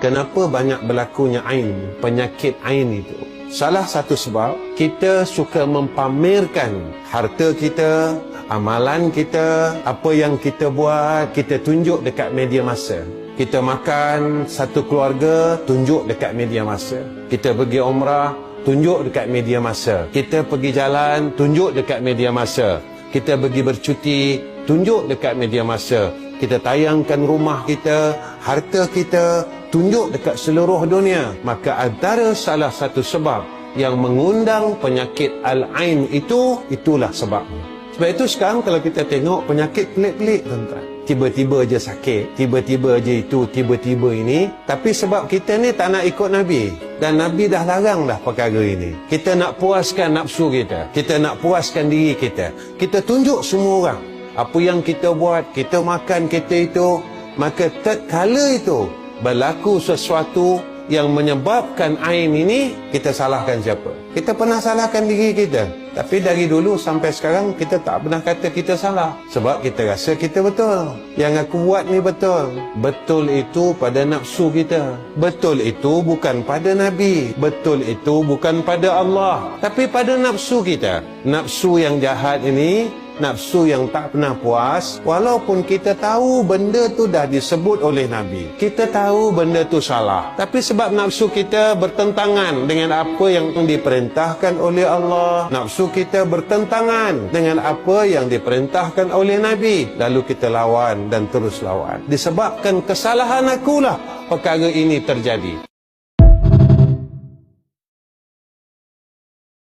Kenapa banyak berlakunya ain, penyakit ain itu? Salah satu sebab kita suka mempamerkan harta kita, amalan kita, apa yang kita buat, kita tunjuk dekat media masa. Kita makan satu keluarga, tunjuk dekat media masa. Kita pergi umrah, tunjuk dekat media masa. Kita pergi jalan, tunjuk dekat media masa. Kita pergi bercuti, tunjuk dekat media masa. Kita tayangkan rumah kita, harta kita, tunjuk dekat seluruh dunia. Maka antara salah satu sebab yang mengundang penyakit Al-Ain itu, itulah sebabnya. Sebab itu sekarang kalau kita tengok penyakit pelik-pelik tuan-tuan. Tiba-tiba je sakit, tiba-tiba je itu, tiba-tiba ini. Tapi sebab kita ni tak nak ikut Nabi. Dan Nabi dah larang dah perkara ini. Kita nak puaskan nafsu kita. Kita nak puaskan diri kita. Kita tunjuk semua orang. Apa yang kita buat, kita makan kita itu. Maka tatkala itu berlaku sesuatu yang menyebabkan ain ini, kita salahkan siapa? Kita pernah salahkan diri kita. Tapi dari dulu sampai sekarang, kita tak pernah kata kita salah. Sebab kita rasa kita betul. Yang aku buat ni betul. Betul itu pada nafsu kita. Betul itu bukan pada Nabi. Betul itu bukan pada Allah. Tapi pada nafsu kita. Nafsu yang jahat ini, nafsu yang tak pernah puas walaupun kita tahu benda tu dah disebut oleh Nabi. Kita tahu benda tu salah. Tapi sebab nafsu kita bertentangan dengan apa yang diperintahkan oleh Allah nafsu kita bertentangan dengan apa yang diperintahkan oleh Nabi lalu kita lawan dan terus lawan. Disebabkan kesalahan akulah perkara ini terjadi